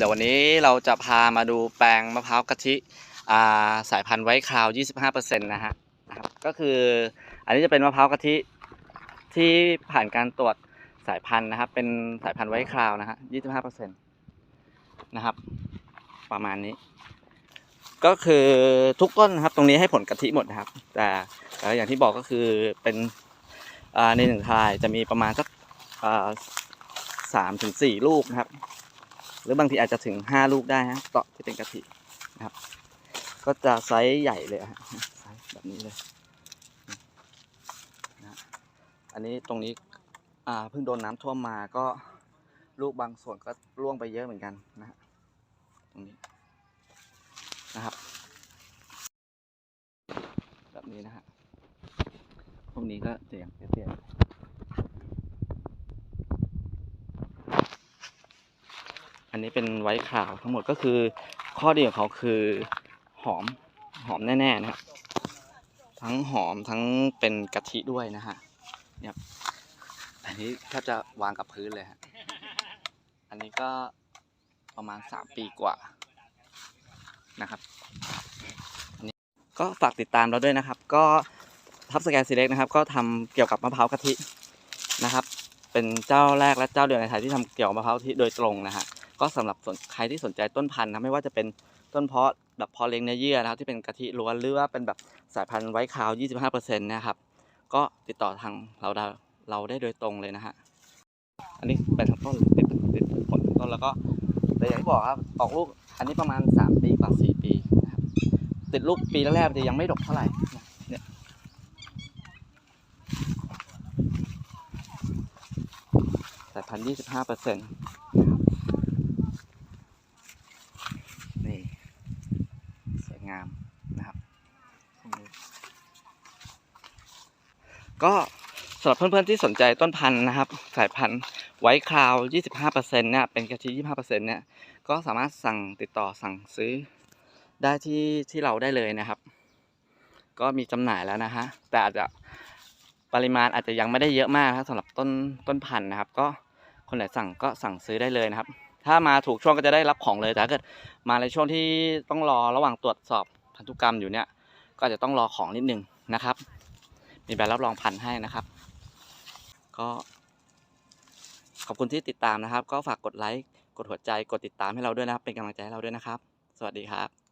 เดี๋ยววันนี้เราจะพามาดูแปลงมะพร้าวกะทิาสายพันธุ์ไว้คราว 25%นะฮะก็คืออันนี้จะเป็นมะพร้าวกะทิที่ผ่านการตรวจสายพันธุ์นะครับ เป็นสายพันธุ์ไว้คราวนะฮะ 25%นะครับ ประมาณนี้ ก็คือทุกต้นนะครับ ตรงนี้ให้ผลกะทิหมดนะครับ แต่แต่อย่างที่บอกก็คือเป็นในหนึ่งทายจะมีประมาณสักสามถึงสี่ลูกนะครับ หรือบางทีอาจจะถึงห้าลูกได้ฮะเกาะที่เป็นกะทินะครับ ก็จะไซส์ใหญ่เลยฮะไซส์แบบนี้เลยนะอันนี้ตรงนี้อ่าเพิ่งโดนน้ำท่วมมาก็ลูกบางส่วนก็ร่วงไปเยอะเหมือนกันนะฮะตรงนี้นะครับ แบบนี้นะฮะพวกนี้ก็เสียงเตียๆ นนี้เป็นไว้ขาวทั้งหมดก็คือ ข้อดีของเขาคือหอมหอมแน่ๆนะครับทั้งหอมทั้งเป็นกะทิด้วยนะฮะเนี่ยอันนี้แทบจะวางกับพื้นเลยฮะอันนี้ก็ประมาณสามปีกว่านะครับอันนี้ก็ฝากติดตามเราด้วยนะครับ ก็ทับสแกนซีเล็กนะครับ ก็ทำเกี่ยวกับมะพร้าวกะทินะครับ เป็นเจ้าแรกและเจ้าเดียวในไทยที่ทำเกี่ยวกับมะพร้าวกะทิโดยตรงนะฮะ ก็สำหรับใครที่สนใจต้นพันธุ์นะไม่ว่าจะเป็นต้นเพาะแบบพาะเลี้ยงเนื้อเยื่อนะครับที่เป็นกะทิล้วนหรือว่าเป็นแบบสายพันธุ์ไว้คาว 25%นะครับก็ติดต่อทางเราได้เราได้โดยตรงเลยนะฮะอันนี้เป็นทั้งต้นติดติดผลทั้งต้นแล้วก็แต่อย่างที่บอกครับออกลูกอันนี้ประมาณ 3 ปีกว่า4ปีนะครับติดลูกปีแรกๆจะยังไม่ดกเท่าไหร่เนี่ยสายพันธุ์25%นะครับนี่สวย งามนะครับ ก็สำหรับเพื่อนๆที่สนใจต้นพันธุ์นะครับ สายพันธุ์ไว้คราว 25%เนี่ยเป็นกะทิ25%เนี่ยก็สามารถสั่งติดต่อสั่งซื้อได้ที่ที่เราได้เลยนะครับ ก็มีจำหน่ายแล้วนะฮะแต่อาจจะปริมาณอาจจะยังไม่ได้เยอะมากนะสำหรับต้นต้นพันธุ์นะครับ ก็คนไหนสั่งก็สั่งซื้อได้เลยนะครับ ถ้ามาถูกช่วงก็จะได้รับของเลยแต่ถ้าเกิดมาในช่วงที่ต้องรอระหว่างตรวจสอบพันธุกรรมอยู่เนี่ย ก็อาจจะต้องรอของนิดนึงนะครับ มีใบรับรองพันธุ์ให้นะครับ ก็ ขอบคุณที่ติดตามนะครับ ก็ฝากกดไลค์กดหัวใจกดติดตามให้เราด้วยนะครับ เป็นกำลังใจให้เราด้วยนะครับ สวัสดีครับ